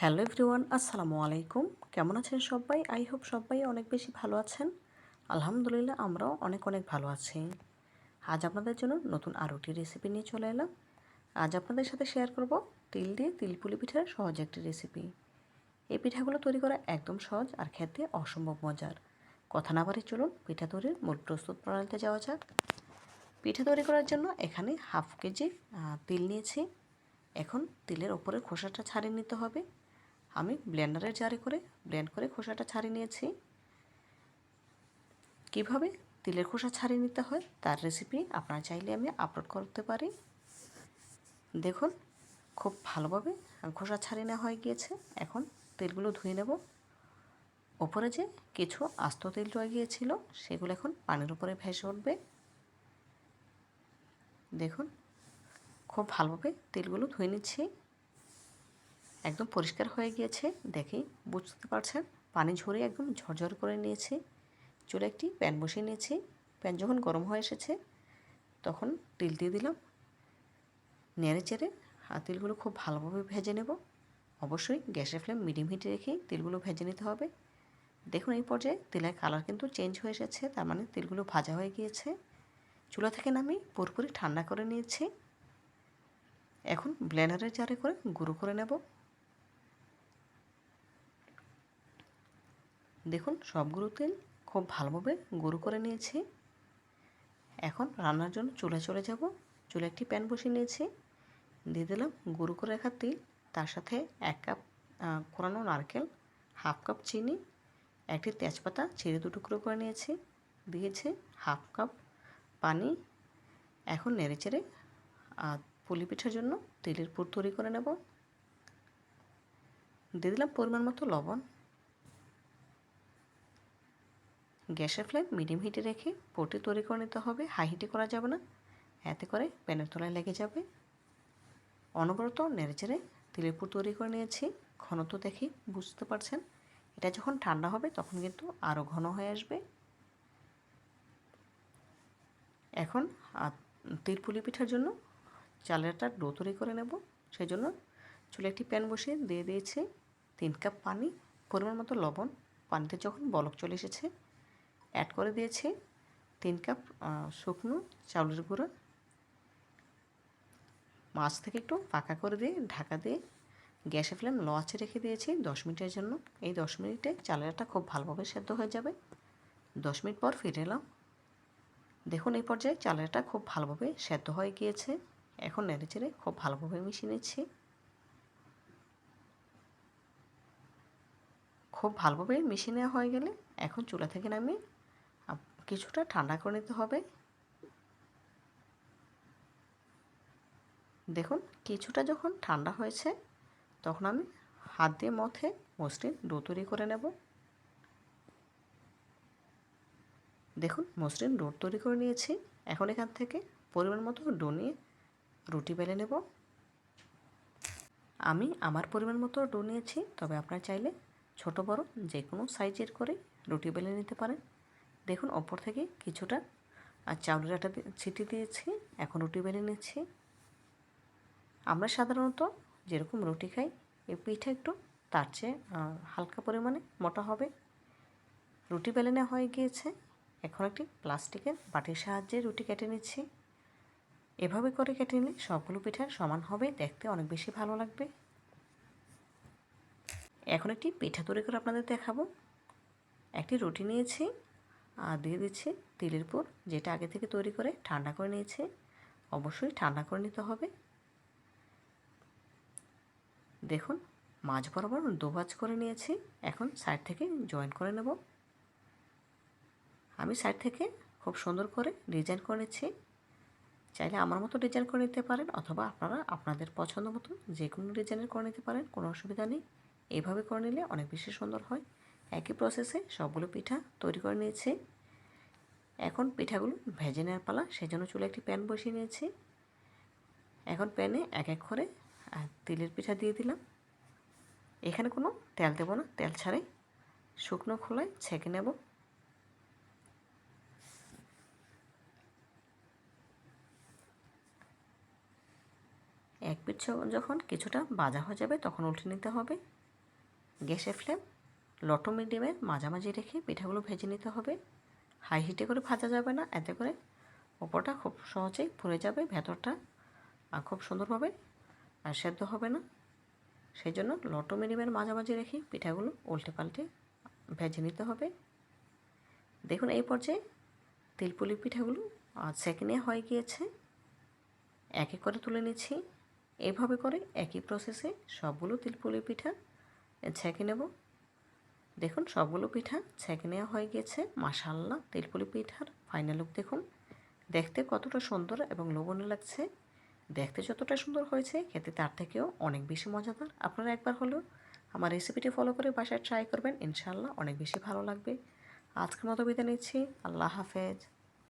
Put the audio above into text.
Hello everyone, আসসালামু আলাইকুম। কেমন আছেন সবাই? আই হোপ সবাই অনেক বেশি ভালো আছেন। আলহামদুলিল্লাহ, আমরাও অনেক অনেক ভালো আছি। আজ আপনাদের জন্য নতুন আরও একটি রেসিপি নিয়ে চলে এলাম। আজ আপনাদের সাথে শেয়ার করব তিল দিয়ে তিলপুলি পিঠার সহজ একটি রেসিপি এই পিঠাগুলো তৈরি করা একদম সহজ আর খেতে অসম্ভব মজার। কথা না বাড়ি চলুন পিঠা তৈরির মূল প্রস্তুত প্রণালীতে যাওয়া যাক। পিঠা তৈরি করার জন্য এখানে হাফ কেজি তিল নিয়েছি। এখন তিলের ওপরের খোসাটা ছাড়িয়ে নিতে হবে। আমি ব্লেন্ডারের জারে করে, ব্লেন্ড করে খোসাটা ছাড়িয়ে নিয়েছি। কীভাবে তিলের খোসা ছাড়িয়ে নিতে হয় তার রেসিপি আপনারা চাইলে আমি আপলোড করতে পারি। দেখুন, খুব ভালোভাবে খোসা ছাড়িয়ে নেওয়া হয়ে গিয়েছে। এখন তেলগুলো ধুয়ে নেব। ওপরে যে কিছু আস্ত তেল রয়ে গিয়েছিল, সেগুলো এখন পানির উপরে ভেসে উঠবে। দেখুন, খুব ভালোভাবে তেলগুলো ধুয়ে নিচ্ছি। একদম পরিষ্কার হয়ে গিয়েছে। দেখেই বুঝতে পারছেন, পানি ঝরে একদম ঝরঝর করে নিয়েছি। চুলে একটি প্যান বসিয়ে নিয়েছি। প্যান যখন গরম হয়ে এসেছে, তখন তিল দিয়ে দিলাম। নেড়ে চেড়ে আর তিলগুলো খুব ভালোভাবে ভেজে নেব। অবশ্যই গ্যাসের ফ্লেম মিডিয়াম হিটে রেখেই তিলগুলো ভেজে নিতে হবে। দেখুন এই পর্যায়ে তেলের কালার কিন্তু চেঞ্জ হয়ে এসেছে, তার মানে তিলগুলো ভাজা হয়ে গিয়েছে। চুলা থেকে নামি পুরোপুরি ঠান্ডা করে নিয়েছি। এখন ব্লেন্ডারের জারে করে গুঁড়ো করে নেব। দেখুন, সবগুলো তেল খুব ভালোভাবে গুঁড়ো করে নিয়েছি। এখন রান্নার জন্য চুলে চলে যাব। চুলে একটি প্যান বসিয়ে নিয়েছি। দিয়ে দিলাম গুঁড়ো করে রাখা তেল। তার সাথে এক কাপ কোরানো নারকেল, হাফ কাপ চিনি, একটি তেজপাতা ছেড়ে দু টুকরো করে নিয়েছি। দিয়েছি হাফ কাপ পানি। এখন নেড়ে চেড়ে পুলি পিঠার জন্য তেলের পুর তৈরি করে নেব। দিয়ে দিলাম পরিমাণ মতো লবণ। গ্যাসের ফ্লেম মিডিয়াম হিটে রেখে পোটি তৈরি করে নিতে হবে। হাই হিটে করা যাবে না। এতে করে প্যানের তলায় লেগে যাবে। অনবরত নেড়েচেড়ে তিলের পুর তৈরি করে নিয়েছি। ঘনত্ব দেখে বুঝতে পারছেন, এটা যখন ঠান্ডা হবে তখন কিন্তু আরও ঘন হয়ে আসবে। এখন তিল পুলি পিঠার জন্য চালের একটা ডো তৈরি করে নেব। সেই জন্য চুলে একটি প্যান বসিয়ে দিয়ে দিয়েছি। তিন কাপ পানি, পরিমাণ মতো লবণ। পানিতে যখন বলক চলে এসেছে অ্যাড করে দিয়েছি তিন কাপ শুকনো চাউলের গুঁড়ো। মাছ থেকে একটু পাকা করে দিয়ে, ঢাকা দিয়ে গ্যাসে ফ্লেম লো আছে রেখে দিয়েছি দশ মিনিটের জন্য। এই দশ মিনিটে চালেরটা খুব ভালোভাবে সেদ্ধ হয়ে যাবে। দশ মিনিট পর ফিরে এলাম। দেখুন, এই পর্যায়ে চালেরটা খুব ভালোভাবে সেদ্ধ হয়ে গিয়েছে। এখন নেড়ে চেড়ে খুব ভালোভাবে মিশিয়ে নিচ্ছি। খুব ভালোভাবে মিশিয়ে নেওয়া হয়ে গেলে এখন চুলা থেকে নামিয়ে কিছুটা ঠান্ডা করে নিতে হবে। দেখুন, কিছুটা যখন ঠান্ডা হয়েছে, তখন আমি হাত দিয়ে মথে মসৃণ ডো তৈরি করে নেব। দেখুন, মসৃণ ডো তৈরি করে নিয়েছি। এখন এখান থেকে পরিমাণ মতো ডো নিয়ে রুটি বেলে নেব। আমি আমার পরিমাণ মতো ডো নিয়েছি, তবে আপনার চাইলে ছোট বড় যে কোনো সাইজের করে রুটি বেলে নিতে পারেন। দেখুন, ওপর থেকে কিছুটা, আর চাউলের আটা ছিটি দিয়েছি, এখন রুটি বেলে নিচ্ছি। আমরা সাধারণত যেরকম রুটি খাই, এই পিঠা একটু তার চেয়ে হালকা পরিমাণে মোটা হবে। রুটি বেলে নেওয়া হয়ে গিয়েছে, এখন একটি প্লাস্টিকের বাটির সাহায্যে রুটি কেটে নিচ্ছি। এভাবে করে কেটে নিলে সবগুলো পিঠা সমান হবে, দেখতে অনেক বেশি ভালো লাগবে। এখন একটি পিঠা তৈরি করে আপনাদের দেখাবো। একটি রুটি নিয়েছি আর দিয়ে দিচ্ছি তিলের পুর, যেটা আগে থেকে তৈরি করে ঠান্ডা করে নিয়েছি। অবশ্যই ঠান্ডা করে নিতে হবে। দেখুন, মাছ বরাবর দুভাজ করে নিয়েছি। এখন সাইড থেকে জয়েন করে নেব। আমি সাইড থেকে খুব সুন্দর করে ডিজাইন করে নিচ্ছি। চাইলে আমার মতো ডিজাইন করে নিতে পারেন, অথবা আপনারা আপনাদের পছন্দ মতো যে কোনো ডিজাইনের করে নিতে পারেন, কোনো অসুবিধা নেই। এইভাবে করে নিলে অনেক বেশি সুন্দর হয়। একই প্রসেসে সবগুলো পিঠা তৈরি করে নিয়েছি। এখন পিঠাগুলো ভেজে নেওয়ার পালা সেই জন্য চুলে একটি প্যান বসিয়ে নিয়েছি। এখন প্যানে এক এক করে তিলের পিঠা দিয়ে দিলাম। এখানে কোনো তেল দেবো না, তেল ছাড়াই শুকনো খোলায় ছেঁকে নেব। এক পিঠ যখন কিছুটা বাজা হয়ে যাবে, তখন উল্টে নিতে হবে। গ্যাসের ফ্লেম লটো মিডিয়ামের মাঝামাঝি রেখে পিঠাগুলো ভেজে নিতে হবে। হাই হিটে করে ভাজা যাবে না, এতে করে ওপরটা খুব সহজেই পুড়ে যাবে, ভেতরটা আর খুব সুন্দরভাবে আর সেদ্ধ হবে না। সেই জন্য লটো মিডিয়ামের মাঝামাঝি রেখে পিঠাগুলো উল্টে পাল্টে ভেজে নিতে হবে। দেখুন, এই পর্যায়ে তিলপুলি পিঠাগুলো সেকে নেওয়া হয়ে গিয়েছে। এক এক করে তুলে নিচ্ছি। এইভাবে করে একই প্রসেসে সবগুলো তিলপুলি পিঠা ছেঁকে নেব। দেখুন, সবগুলো পিঠা ছেঁকে নেওয়া হয়ে গেছে। মাসাল্লা তেলপুলি পিঠার ফাইনাল লুক দেখুন। দেখতে কতটা সুন্দর এবং লোভনীয় লাগছে। দেখতে যতটা সুন্দর হয়েছে, খেতে তার থেকেও অনেক বেশি মজাদার। আপনারা একবার হলেও আমার রেসিপিটি ফলো করে বাসায় ট্রাই করবেন। ইনশাল্লাহ অনেক বেশি ভালো লাগবে। আজকের মতো বিদায় নিচ্ছি। আল্লাহ হাফেজ।